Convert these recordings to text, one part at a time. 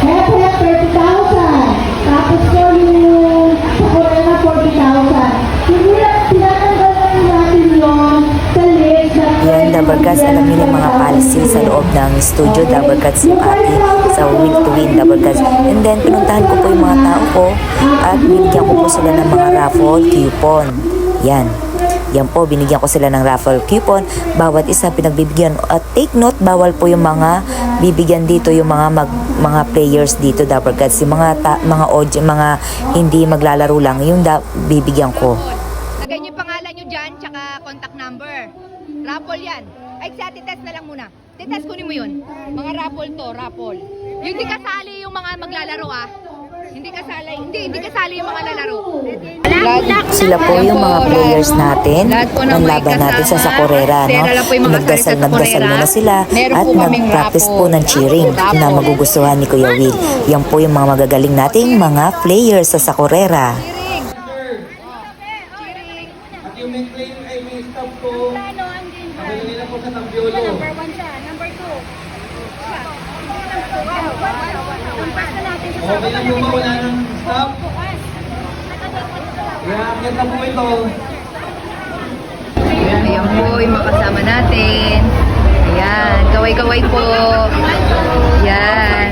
kaya po yan, 30,000. Tapos po yung sa Korea na 40,000. Hindi na, tinatanggal na rin natin yun sa list Yan, Dabarkats, alam niyo yung mga policy sa loob ng studio, Dabarkats, yung ate sa Will to Win, Dabarkats. And then, pinuntahan ko po yung mga tao ko at binigyan ko po sila ng mga raffle coupon. Yan. Yan po, binigyan ko sila ng raffle coupon. Bawat isa pinagbibigyan. At take note, bawal po yung mga bibigyan dito, yung mga mag, mga players dito, Dabarkats. Yung mga, ta, mga audio, mga hindi maglalaro lang, yung da, bibigyan ko. Lagay niyo pangalan niyo dyan, tsaka contact number. Raffle yan. Ay, sa test na lang muna. Titest kunin mo yun. Mga raffle to, raffle. Yung hindi kasali yung mga maglalaro ah. Hindi kasali, hindi, hindi kasali yung mga lalaro. Sila po yung mga players natin po ng laban natin sa kasama. Sakorera, no? Pera lang po yung mga Nagdasal, kasali sa nagdasal Sakorera. muna sila at po nag-practice po ng cheering na magugustuhan ni Kuya Will. Yan po yung mga magagaling nating mga players sa Sakorera. At yung claim ay may stop ko. Pabili nila po sa Tambiolo. Okay lang po wala ng stop? Akit na po ito. Ayan po yung mga kasama natin. Ayan, kaway-kaway po. Ayan,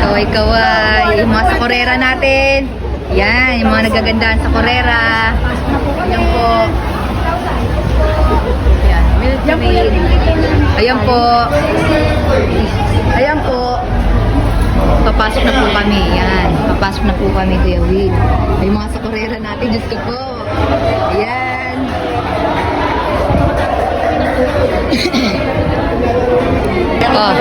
kaway-kaway. Yung mga sakorera natin. Ayan, yung mga nagagandahan sa korera. Ayan po. Ayan, milk. Ayan po. Ayan po. Papasok na po kami. Yan. Papasok na po kami, Kuya Will. Ay, mga sakorera natin. Diyos ko po. Ayan. oh.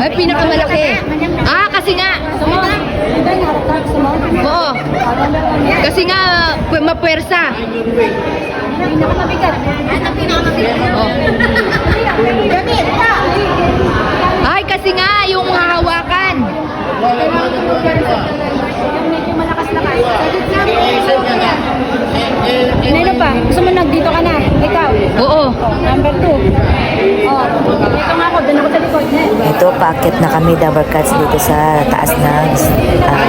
Ay, pinakamalaki. Ah, kasi nga. Oo. Kasi nga, pu- mapwersa. Oh. Ay, kasi nga, yung hahawakan. Ano pa? Gusto mo nagdito ka na? Ikaw? Oo. Number two. Oh, dito nga ako. Doon ako sa likod. Ito, packet na kami, Dabarkats, dito sa taas ng ah,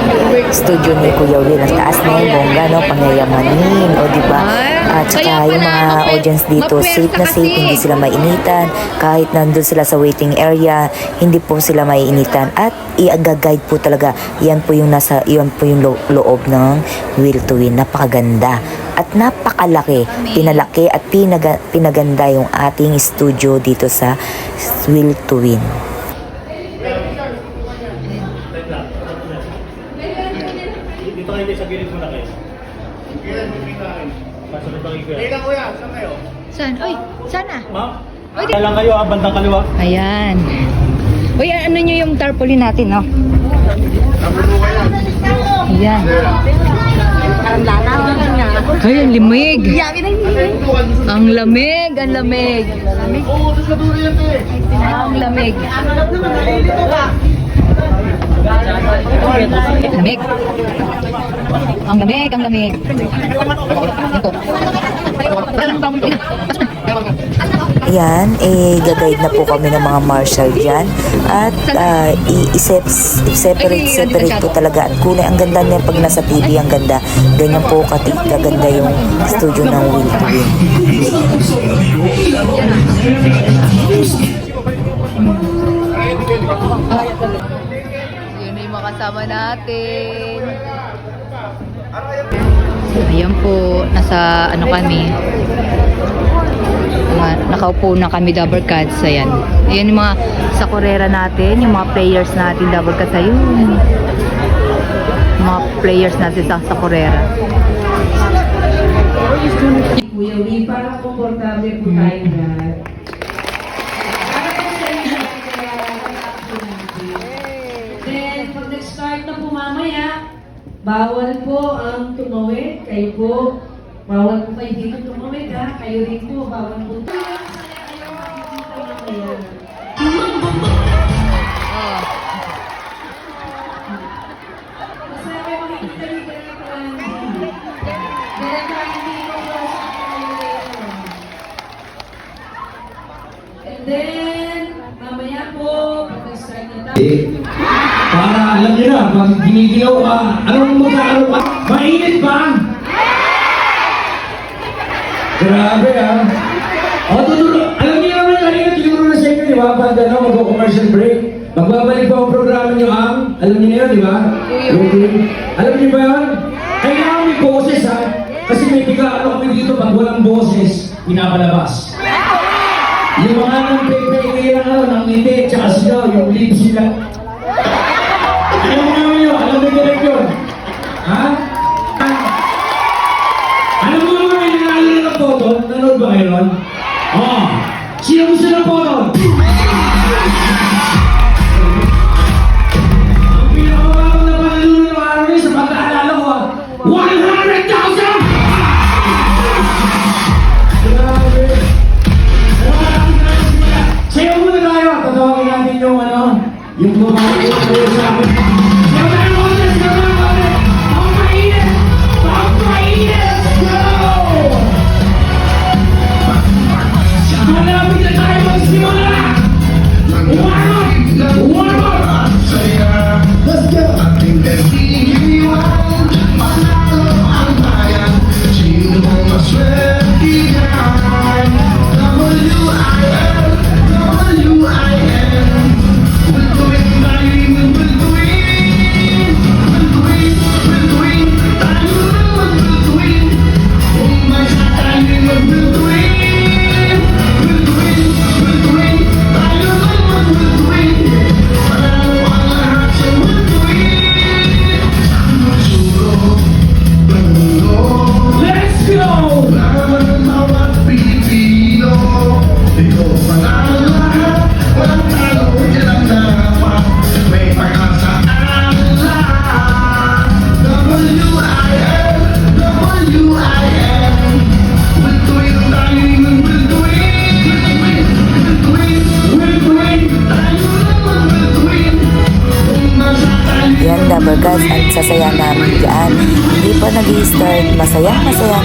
studio ni Kuya Will. Ang taas na yung bongga, no? Pangyayamanin, o di ba? At saka Kaya yung mga audience dito, safe na safe, hindi sila mainitan. Kahit nandun sila sa waiting area, hindi po sila maiinitan. At i-guide po talaga, yan po yung nasa, yan po yung lo- loob ng Will to Win. Napakaganda. At napakalaki, pinalaki at pinaga, pinaganda yung ating studio dito sa Will to Win. Dito kayo sa gilid muna kayo. Pasunod ba kayo? Saan? Uy, sana. Ma'am? Kaya lang kayo ah, bandang kaliwa. Ayan. Uy, ano nyo yung tarpaulin natin, no? Ayan. Ay, ang limig. Ang lamig, ang lamig. Ang lamig. Lamig. Ang lamig, ang lamig. Po. Yan, eh, gaguide na po kami ng mga marshal dyan. At ah, i-separate, separate, po talaga. At kulay, ang ganda niya pag nasa TV, ang ganda. Ganyan po kati, kaganda yung studio ng Will to Win. Na yung mga kasama natin. Ayan po, nasa ano kami. Mga- nakaupo na kami double cards. Ayan. Ayan yung mga sa korera natin, yung mga players natin double cards. Ayun. Mga players natin sa, sa korera. Kuya Will, para komportable po tayo bawal po ang tumawid. Kayo po Bawal po kayo dito tumawid ha. Kayo rin po, bawal po. And then, mamaya po, pag-start na tayo. Alam niyo na, pag ginigilaw ka, anong magkakaroon ka? Mainit ba? Grabe ah. O, tutulog. Alam niyo naman kanina, tinuro na sa inyo, di ba? Pag ano, mag-commercial break. Magbabalik pa ang programa niyo ang, alam niyo na yun, di ba? Team. Alam niyo ba yun? Kailangan may boses ha. Kasi may bigla ano kami dito, pag walang boses, pinapalabas. Yung mga nang pepe kayo ng ano, ng ngiti, tsaka sila, yung lips sila.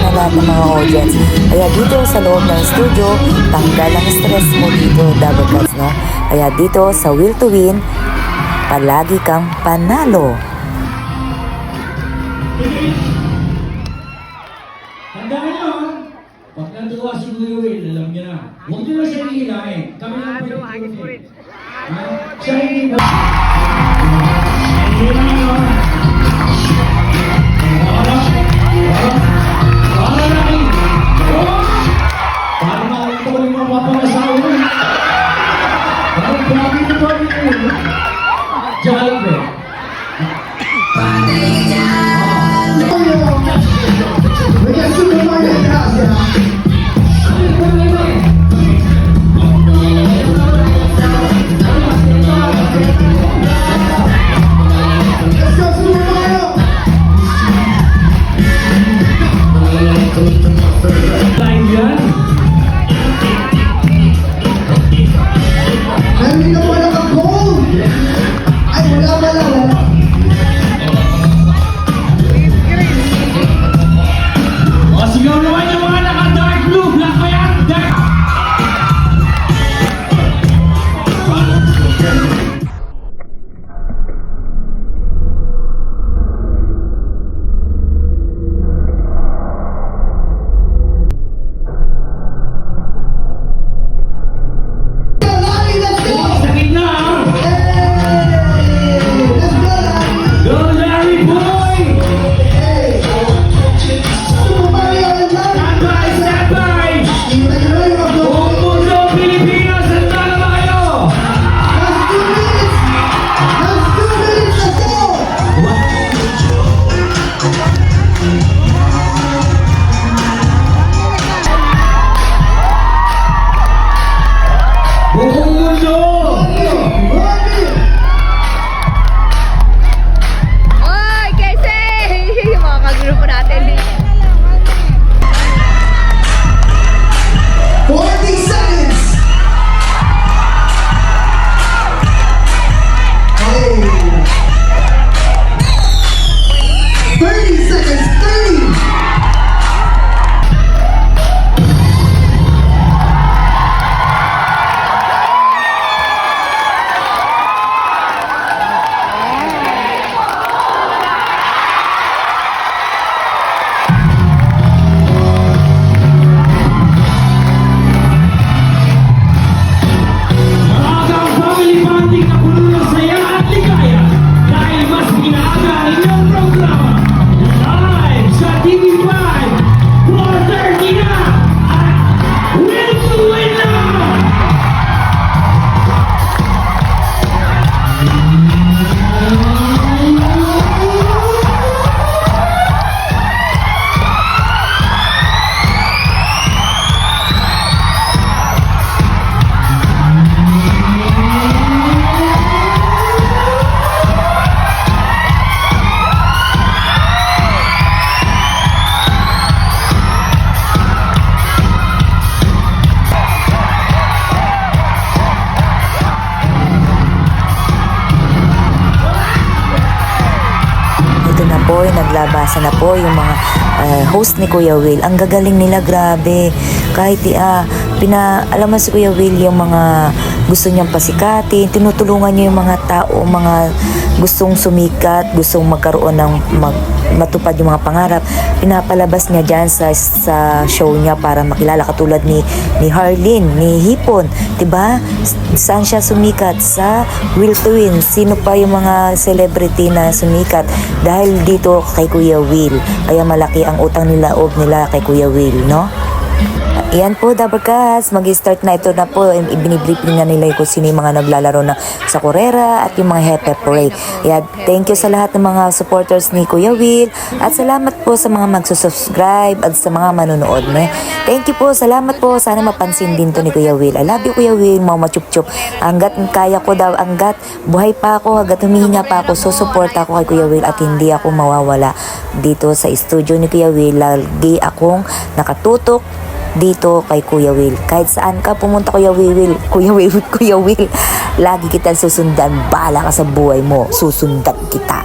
Na ng mga audience. Kaya dito sa loob ng studio, tanggal ang stress mo dito, Dabarkas, no? Kaya dito sa Will to Win, palagi kang panalo. Naglabasa na po yung mga ah, host ni Kuya Will. Ang gagaling nila, grabe. Kahit ah, pina, alam mo si Kuya Will yung mga gusto niyang pasikatin, tinutulungan niya yung mga tao, mga gustong sumikat, gustong magkaroon ng mag, matupad yung mga pangarap. Pinapalabas niya dyan sa, sa show niya para makilala katulad ni ni Harleen, ni Hipon, ba? Saan siya sumikat sa Will to Win? Sino pa yung mga celebrity na sumikat dahil dito kay Kuya Will. Kaya malaki ang utang nila og nila kay Kuya Will, no? Yan po, Dabarkas. Mag-start na ito na po. Ibinibriefing na nila kung sino yung mga naglalaro na sa Correra at yung mga Hepe Parade. Yan, thank you sa lahat ng mga supporters ni Kuya Will. At salamat po sa mga magsusubscribe at sa mga manonood. No? Thank you po, salamat po. Sana mapansin din to ni Kuya Will. I love you, Kuya Will. Mama chup chup. Hanggat kaya ko daw, hanggat buhay pa ako, hanggat humihinga pa ako, susupport ako kay Kuya Will at hindi ako mawawala dito sa studio ni Kuya Will. Lagi akong nakatutok dito kay Kuya Will. Kahit saan ka pumunta Kuya Will, Kuya Will, Kuya Will, lagi kita susundan. Bala ka sa buhay mo, susundan kita.